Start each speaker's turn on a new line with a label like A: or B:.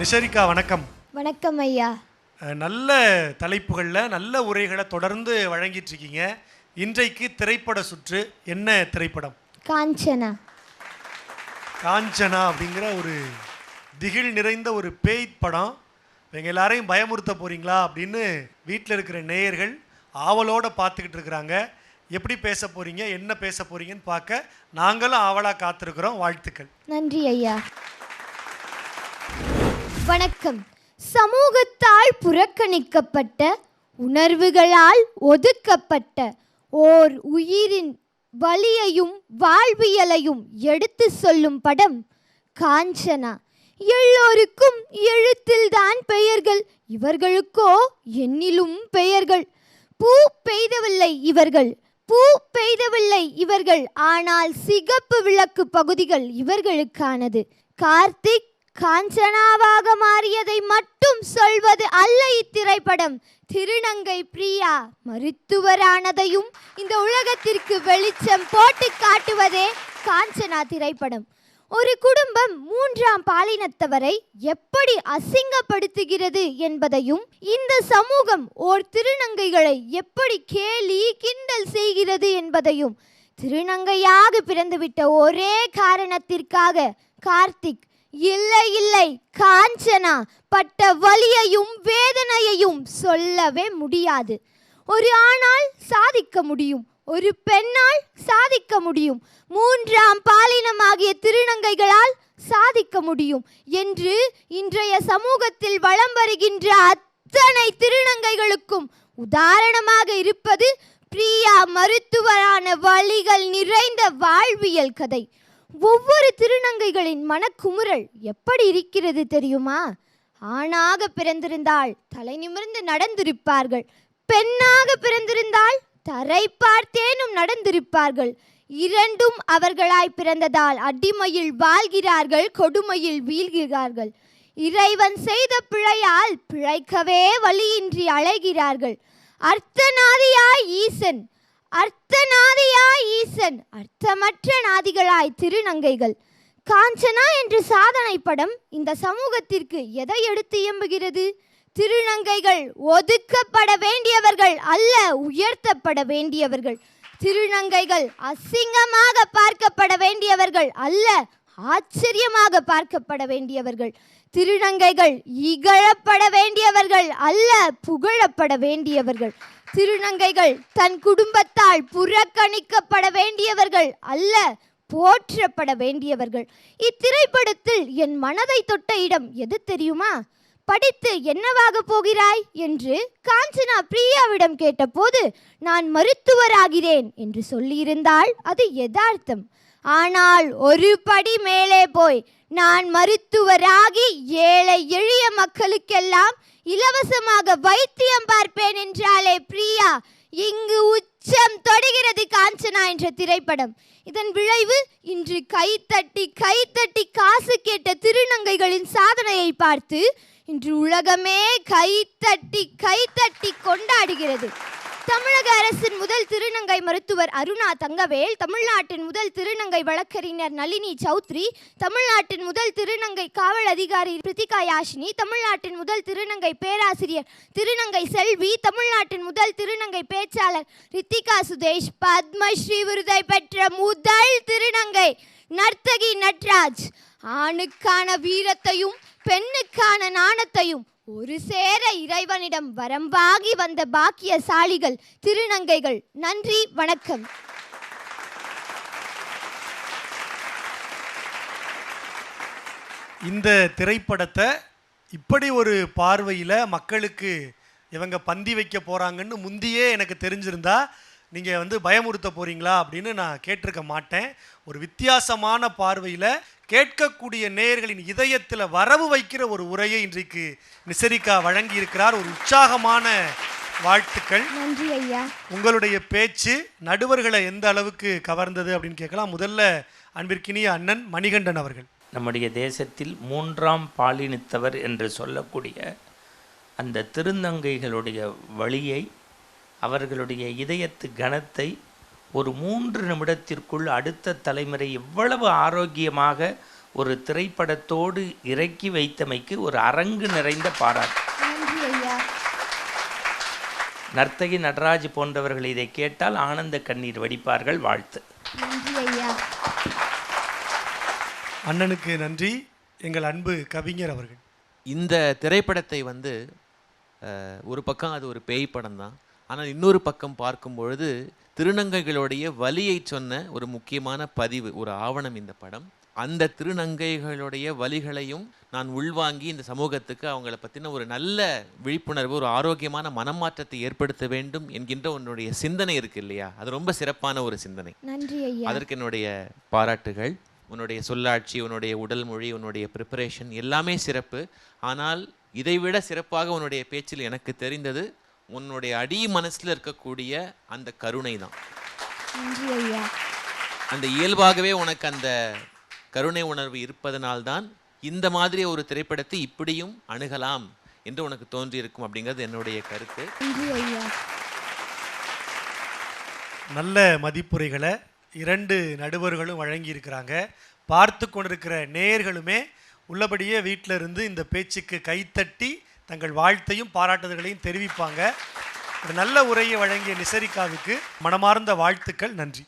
A: நிஷரிகா வணக்கம்.
B: வணக்கம் ஐயா.
A: நல்ல தலைப்புகளில் நல்ல உரைகளை தொடர்ந்து வழங்கிட்டு இருக்கீங்க இன்றைக்கு திரைப்பட சுற்று என்ன திரைப்படம்?
B: காஞ்சனா.
A: காஞ்சனா அப்படிங்கிற ஒரு திகில் நிறைந்த ஒரு பேய் படம். எங்கள் எல்லாரையும் பயமுறுத்த போறீங்களா அப்படின்னு வீட்டில் இருக்கிற நேயர்கள் ஆவலோட பார்த்துக்கிட்டு இருக்கிறாங்க. எப்படி பேச போறீங்க என்ன பேச போறீங்கன்னு பார்க்க நாங்களும் ஆவலாக காத்திருக்கிறோம். வாழ்த்துக்கள்.
B: நன்றி ஐயா. வணக்கம். சமூகத்தால் புறக்கணிக்கப்பட்ட உணர்வுகளால் ஒதுக்கப்பட்ட ஓர் உயிரின் வலியையும் வாழ்வியலையும் எடுத்து சொல்லும் படம் காஞ்சனா. எல்லோருக்கும் எழுத்தில்தான் பெயர்கள். இவர்களுக்கோ எண்ணிலும் பெயர்கள். பூ பெய்தவில்லை இவர்கள். பூ பெய்தவில்லை இவர்கள். ஆனால் சிகப்பு விளக்கு பகுதிகள் இவர்களுக்கானது. கார்த்திக் காஞ்சனாவாக மாறியதை மட்டும் சொல்வது அல்ல இத்திரைப்படம். திருநங்கை பிரியா மருத்துவரானதையும் இந்த உலகத்திற்கு வெளிச்சம் போட்டு காட்டுவதே காஞ்சனா திரைப்படம். ஒரு குடும்பம் மூன்றாம் பாலினத்தவரை எப்படி அசிங்கப்படுத்துகிறது என்பதையும் இந்த சமூகம் ஓர் திருநங்கைகளை எப்படி கேலி கிண்டல் செய்கிறது என்பதையும் திருநங்கையாக பிறந்துவிட்ட ஒரே காரணத்திற்காக கார்த்திக் இல்லை இல்லை. காஞ்சனா பட்ட வலியையும் வேதனையையும் சொல்லவே முடியாது. ஒரு ஆணால் சாதிக்க முடியும் ஒரு பெண்ணால் சாதிக்க முடியும். மூன்றாம் பாலினமாகிய திருநங்கைகளால் சாதிக்க முடியும் என்று இன்றைய சமூகத்தில் வலம் வருகின்ற அத்தனை திருநங்கைகளுக்கும் உதாரணமாக இருப்பது பிரியா மருத்துவரான வழிகள் நிறைந்த வாழ்வியல் கதை. ஒவ்வொரு திருநங்கைகளின் மனக்குமுறல் எப்படி இருக்கிறது தெரியுமா? ஆணாக பிறந்திருந்தால் தலை நிமிர்ந்து நடந்திருப்பார்கள். பெண்ணாக பிறந்திருந்தால் தரை பார்த்தேனும் நடந்திருப்பார்கள். இரண்டும் அவர்களாய் பிறந்ததால் அடிமையில் வாழ்கிறார்கள் கொடுமையில் வீழ்கிறார்கள். இறைவன் செய்த பிழையால் பிழைக்கவே வழியின்றி அழைகிறார்கள் அர்த்தநாதியாய் ஈசன் அர்த்தநாதியாய் ஈசன் அர்த்தமற்ற நாதிகளாய் திருநங்கைகள். காஞ்சனா என்ற சாதனை படம் இந்த சமூகத்திற்கு எதை எடுத்து இயம்புகிறது? திருநங்கைகள் ஒதுக்கப்பட வேண்டியவர்கள் அல்ல உயர்த்தப்பட வேண்டியவர்கள். திருநங்கைகள் அசிங்கமாக பார்க்கப்பட வேண்டியவர்கள் அல்ல ஆச்சரியமாக பார்க்கப்பட வேண்டியவர்கள். திருநங்கைகள் இகழப்பட வேண்டியவர்கள் அல்ல புகழப்பட வேண்டியவர்கள். திருநங்கைகள் தன் குடும்பத்தால் புறக்கணிக்கப்பட வேண்டியவர்கள் அல்ல போற்றப்பட வேண்டியவர்கள். இத்திரைப்படத்தில் என் மனதை தொட்ட இடம் எது தெரியுமா? படித்து என்னவாக போகிறாய்? என்று காஞ்சனா பிரியாவிடம் கேட்டபோது நான் மருத்துவராகிறேன் என்று சொல்லியிருந்தால் அது யதார்த்தம். ஆனால் ஒரு படி மேலே போய் நான் மருத்துவராகி ஏழை எளிய மக்களுக்கெல்லாம் இலவசமாக வைத்தியம் பார்ப்பேன் என்றாலே பிரியா இங்கு உச்சம் தொடுகிறது காஞ்சனா என்ற திரைப்படம். இதன் விளைவு இன்று கைத்தட்டி கைத்தட்டி காசு கேட்ட திருநங்கைகளின் சாதனையை பார்த்து இன்று உலகமே கைத்தட்டி கைத்தட்டி கொண்டாடுகிறது. தமிழக அரசின் முதல் திருநங்கை மருத்துவர் அருணா தங்கவேல் தமிழ்நாட்டின் முதல் திருநங்கை வழக்கறிஞர் நளினி சௌத்ரி தமிழ்நாட்டின் முதல் திருநங்கை காவல் அதிகாரி பிரித்திகா யாஷினி தமிழ்நாட்டின் முதல் திருநங்கை பேராசிரியர் திருநங்கை செல்வி தமிழ்நாட்டின் முதல் திருநங்கை பேச்சாளர் ரித்திகா சுதேஷ் பத்மஸ்ரீ விருதை பெற்ற முதல் திருநங்கை நர்த்தகி நட்ராஜ். ஆணுக்கான வீரத்தையும் பெண்ணுக்கான நாணத்தையும் ஒரு சேர இறைவனிடம் வரம்பாகி வந்த பாக்கியசாலிகள் திருநங்கைகள் நன்றி வணக்கம்.
A: இந்த திரைப்படத்தை இப்படி ஒரு பார்வையில் மக்களுக்கு இவங்க பந்தி வைக்க போகிறாங்கன்னு முந்தியே எனக்கு தெரிஞ்சிருந்தா நீங்கள் வந்து பயமுறுத்த போகிறீங்களா அப்படின்னு நான் கேட்டிருக்க மாட்டேன். ஒரு வித்தியாசமான பார்வையில் கேட்கக்கூடிய நேயர்களின் இதயத்தில் வரவு வைக்கிற ஒரு உரையை இன்றைக்கு நிசரிகா வழங்கியிருக்கிறார். ஒரு உற்சாகமான வாழ்த்துக்கள்.
B: நன்றி ஐயா.
A: உங்களுடைய பேச்சு நடுவர்களை எந்த அளவுக்கு கவர்ந்தது அப்படின்னு கேட்கலாம். முதல்ல அன்பிற்கினிய அண்ணன் மணிகண்டன் அவர்கள்.
C: நம்முடைய தேசத்தில் மூன்றாம் பாலினத்தவர் என்று சொல்லக்கூடிய அந்த திருநங்கைகளுடைய வழியை அவர்களுடைய இதயத்து கனத்தை ஒரு மூன்று நிமிடத்திற்குள் அடுத்த தலைமுறை எவ்வளவு ஆரோக்கியமாக ஒரு திரைப்படத்தோடு இறக்கி வைத்தமைக்கு ஒரு அரங்கு நிறைந்த பாராட்டு.
B: நன்றி ஐயா.
C: நர்த்தகி நடராஜ் போன்றவர்கள் இதை கேட்டால் ஆனந்த கண்ணீர் வடிப்பார்கள். வாழ்த்து.
B: நன்றி ஐயா.
A: அண்ணனுக்கு நன்றி. எங்கள் அன்பு கவிஞர் அவர்கள்.
D: இந்த திரைப்படத்தை வந்து ஒரு பக்கம் அது ஒரு பேய் படம் தான் ஆனால் இன்னொரு பக்கம் பார்க்கும் பொழுது திருநங்கைகளுடைய வலியை சொன்ன ஒரு முக்கியமான பதிவு ஒரு ஆவணம் இந்த படம். அந்த திருநங்கைகளுடைய வலிகளையும் நான் உள்வாங்கி இந்த சமூகத்துக்கு அவங்கள பற்றின ஒரு நல்ல விழிப்புணர்வு ஒரு ஆரோக்கியமான மனமாற்றத்தை ஏற்படுத்த வேண்டும் என்கின்ற உன்னுடைய சிந்தனை இருக்கு இல்லையா? அது ரொம்ப சிறப்பான ஒரு சிந்தனை.
B: நன்றி ஐயா.
D: அதற்கு என்னுடைய பாராட்டுகள். உன்னுடைய சொல்லாட்சி உன்னுடைய உடல் மொழி உன்னுடைய ப்ரிப்பரேஷன் எல்லாமே சிறப்பு. ஆனால் இதைவிட சிறப்பாக உன்னுடைய பேச்சில் எனக்கு தெரிந்தது உன்னுடைய அடி மனசில் இருக்கக்கூடிய அந்த கருணை தான் அந்த இயல்பாகவே உனக்கு அந்த கருணை உணர்வு இருப்பதனால்தான் இந்த மாதிரி ஒரு திரைப்படத்தை இப்படியும் அணுகலாம் என்று உனக்கு தோன்றியிருக்கும் அப்படிங்கிறது என்னுடைய கருத்து.
A: நல்ல மதிப்புரைகளை இரண்டு நடுவர்களும் வழங்கியிருக்கிறாங்க. பார்த்து கொண்டிருக்கிற நேயர்களுமே உள்ளபடியே வீட்டில் இருந்து இந்த பேச்சுக்கு கைத்தட்டி தங்கள் வாழ்த்தையும் பாராட்டுதல்களையும் தெரிவிப்பாங்க. ஒரு நல்ல உரையை வழங்கிய நிசரிகாவுக்கு மனமார்ந்த வாழ்த்துக்கள். நன்றி.